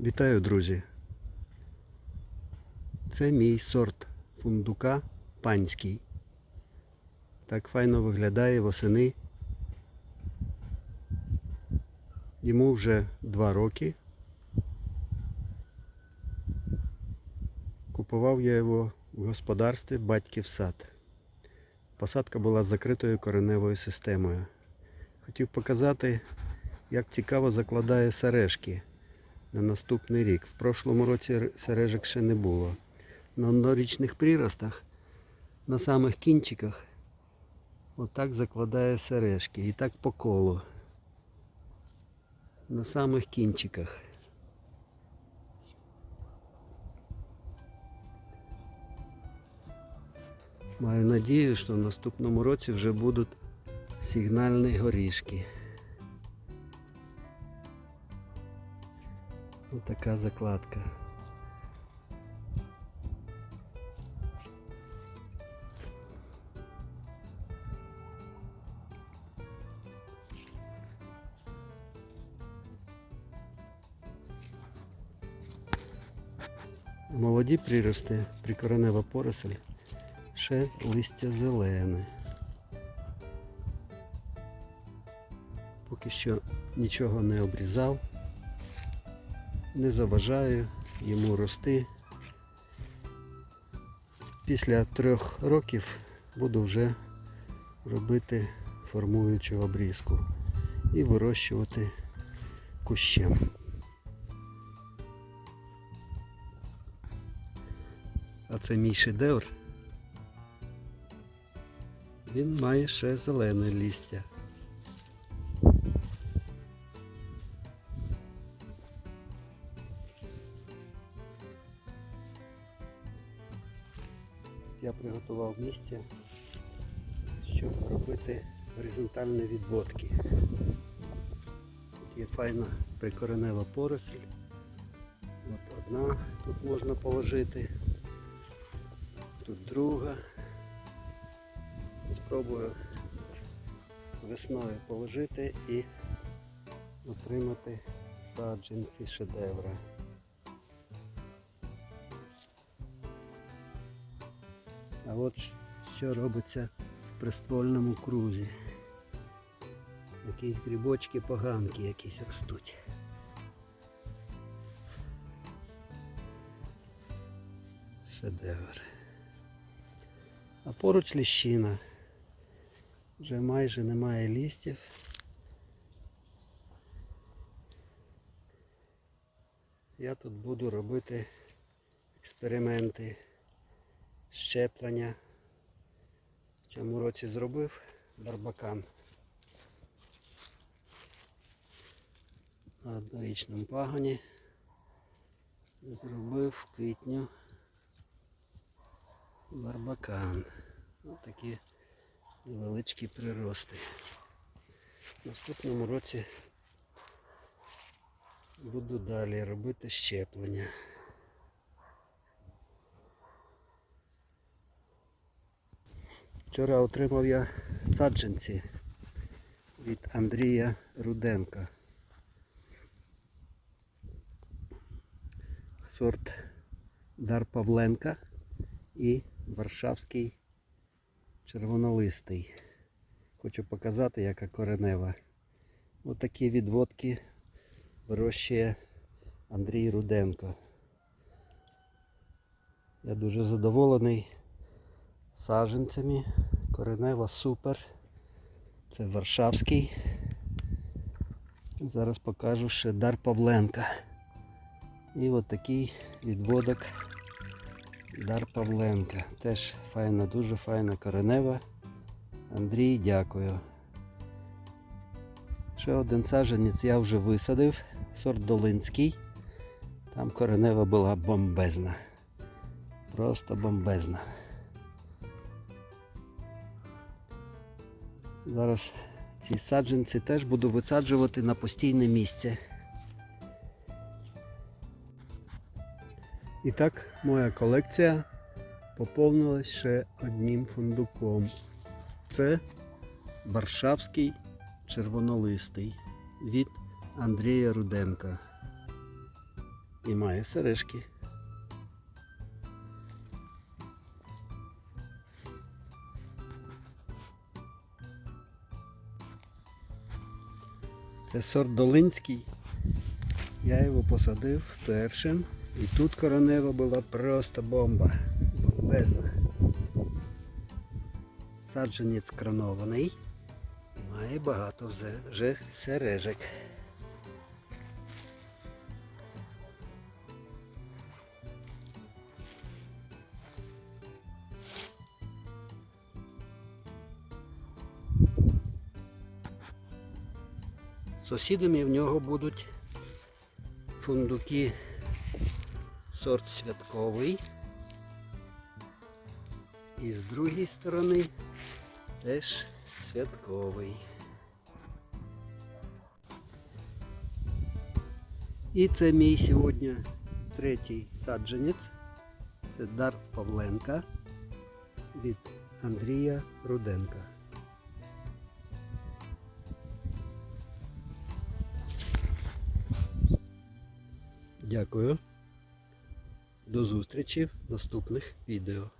Вітаю, друзі! Це мій сорт фундука панський. Так файно виглядає восени. Йому вже два роки. Купував я його в господарстві батьків сад. Посадка була з закритою кореневою системою. Хотів показати, як цікаво закладає сережки на наступний рік. В прошлому році сережок ще не було. На однорічних приростах, на самих кінчиках, отак закладає сережки. І так по колу. На самих кінчиках. Маю надію, що в наступному році вже будуть сигнальні горішки. Ось така закладка. Молоді прирости, прикоренева поросль, ще листя зелене. Поки що нічого не обрізав не заважаю йому рости. Після трьох років буду вже робити формуючу обрізку і вирощувати кущем. А це мій шедевр. Він має ще зелене листя. Я приготував місце, щоб робити горизонтальні відводки. Тут є файна прикоренева поросль. От одна тут можна положити, тут друга. Спробую весною положити і отримати саджанці шедевра. А от що робиться в приствольному крузі. Якісь грибочки поганки якісь ростуть. Шедевр. А поруч ліщина. Вже майже немає лістів. Я тут буду робити експерименти щеплення. В цьому році зробив барбакан. На однорічному пагоні. Зробив в квітню барбакан. Ось такі невеличкі прирости. В наступному році буду далі робити щеплення. Вчора отримав я саджанці від Андрія Руденка. Сорт Дар Павленка і Варшавський червонолистий. Хочу показати, яка коренева. Отакі відводки вирощує Андрій Руденко. Я дуже задоволений саджанцями. Коренева супер. Це Варшавський. Зараз покажу ще Дар Павленка. І от такий відводок Дар Павленка. Теж файна, дуже файна коренева. Андрій, дякую. Ще один саджанець я вже висадив. Сорт Долинський. Там коренева була бомбезна. Просто бомбезна. Зараз ці саджанці теж буду висаджувати на постійне місце. І так, моя колекція поповнилась ще одним фундуком. Це Варшавський червонолистий від Андрія Руденка. і має сережки. Це сорт Долинський. Я його посадив першим. І тут коронева була просто бомба. Бомбезна. Саджанець кранований. Має багато вже сережок. Сусідами в нього будуть фундуки сорт святковий. І з другої сторони теж святковий. І це мій сьогодні третій саджанець. Це дар Павленка від Андрія Руденка. Дякую. До зустрічі в наступних відео.